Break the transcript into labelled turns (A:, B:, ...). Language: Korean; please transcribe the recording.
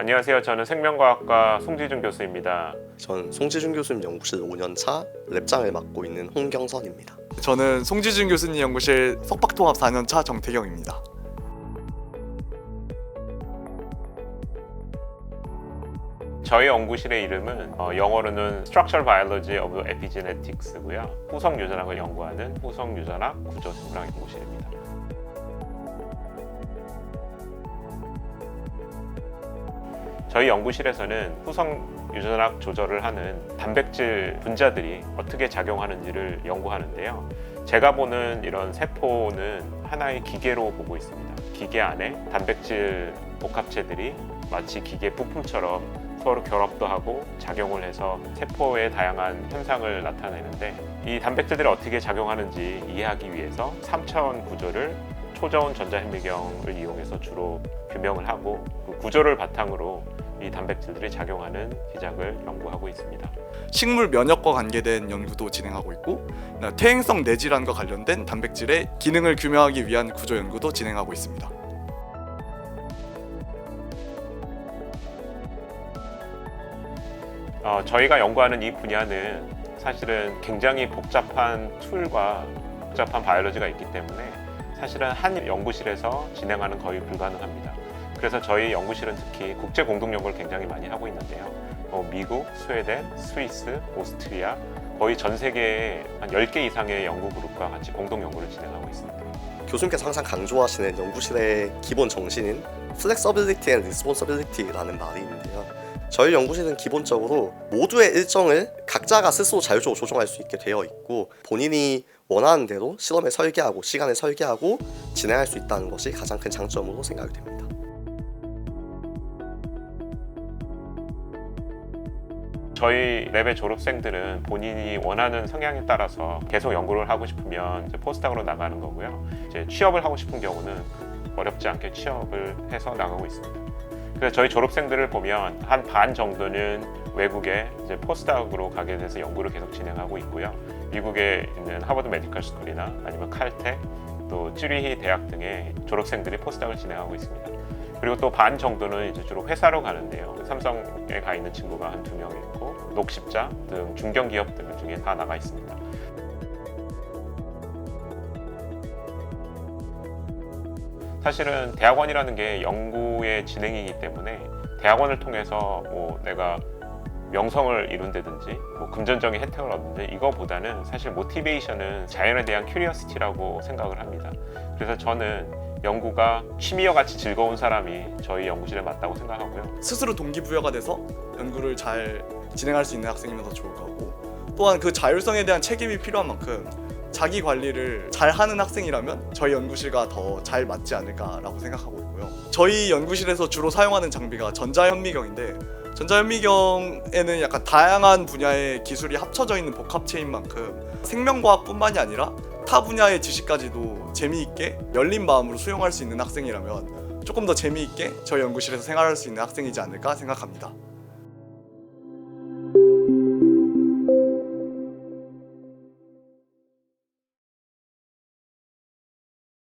A: 안녕하세요. 저는 생명과학과 송지준 교수입니다.
B: 전 송지준 교수님 연구실 5년 차 랩장을 맡고 있는 홍경선입니다.
C: 저는 송지준 교수님 연구실 석박통합 4년 차 정태경입니다.
A: 저희 연구실의 이름은 어, 영어로는 Structural Biology of Epigenetics고요. 후성 유전학을 연구하는 후성 유전학 구조 생물학 연구실입니다. 저희 연구실에서는 후성 유전학 조절을 하는 단백질 분자들이 어떻게 작용하는지를 연구하는데요. 제가 보는 이런 세포는 하나의 기계로 보고 있습니다. 기계 안에 단백질 복합체들이 마치 기계 부품처럼 서로 결합도 하고 작용을 해서 세포의 다양한 현상을 나타내는데 이 단백질들이 어떻게 작용하는지 이해하기 위해서 3차원 구조를 초저온 전자현미경을 이용해서 주로 규명을 하고 그 구조를 바탕으로 이 단백질들이 작용하는 기작을 연구하고 있습니다.
C: 식물 면역과 관계된 연구도 진행하고 있고 퇴행성 뇌질환과 관련된 단백질의 기능을 규명하기 위한 구조 연구도 진행하고 있습니다.
A: 어, 저희가 연구하는 이 분야는 사실은 굉장히 복잡한 툴과 복잡한 바이올로지가 있기 때문에 사실은 한 연구실에서 진행하는 거의 불가능합니다. 그래서 저희 연구실은 특히 국제 공동 연구를 굉장히 많이 하고 있는데요. 어, 미국, 스웨덴, 스위스, 오스트리아 거의 전 세계에 한 10개 이상의 연구 그룹과 같이 공동 연구를 진행하고 있습니다.
B: 교수님께서 항상 강조하시는 연구실의 기본 정신인 Flexibility and Responsibility라는 말이 있는데요. 저희 연구실은 기본적으로 모두의 일정을 각자가 스스로 자율적으로 조정할 수 있게 되어 있고 본인이 원하는 대로 실험을 설계하고 시간을 설계하고 진행할 수 있다는 것이 가장 큰 장점으로 생각이 됩니다.
A: 저희 랩의 졸업생들은 본인이 원하는 성향에 따라서 계속 연구를 하고 싶으면 포스닥으로 나가는 거고요. 이제 취업을 하고 싶은 경우는 어렵지 않게 취업을 해서 나가고 있습니다. 그래서 저희 졸업생들을 보면 한 반 정도는 외국에 이제 포스닥으로 가게 돼서 연구를 계속 진행하고 있고요. 미국에 있는 하버드 메디컬 스쿨이나 아니면 칼텍 또 쯔리히 대학 등의 졸업생들이 포스닥을 진행하고 있습니다. 그리고 또 반 정도는 이제 주로 회사로 가는데요. 삼성에 가 있는 친구가 한 두 명 있고 녹십자 등 중견 기업들 중에 다 나가 있습니다. 사실은 대학원이라는 게 연구의 진행이기 때문에 대학원을 통해서 뭐 내가 명성을 이룬다든지 뭐 금전적인 혜택을 얻는데 이거보다는 사실 모티베이션은 자연에 대한 큐리어시티라고 생각을 합니다. 그래서 저는 연구가 취미와 같이 즐거운 사람이 저희 연구실에 맞다고 생각하고요.
C: 스스로 동기부여가 돼서 연구를 잘 진행할 수 있는 학생이면 더 좋을 것 같고 또한 그 자율성에 대한 책임이 필요한 만큼 자기 관리를 잘 하는 학생이라면 저희 연구실과 더 잘 맞지 않을까라고 생각하고 있고요. 저희 연구실에서 주로 사용하는 장비가 전자현미경인데 전자현미경에는 약간 다양한 분야의 기술이 합쳐져 있는 복합체인 만큼 생명과학뿐만이 아니라 타 분야의 지식까지도 재미있게 열린 마음으로 수용할 수 있는 학생이라면 조금 더 재미있게 저희 연구실에서 생활할 수 있는 학생이지 않을까 생각합니다.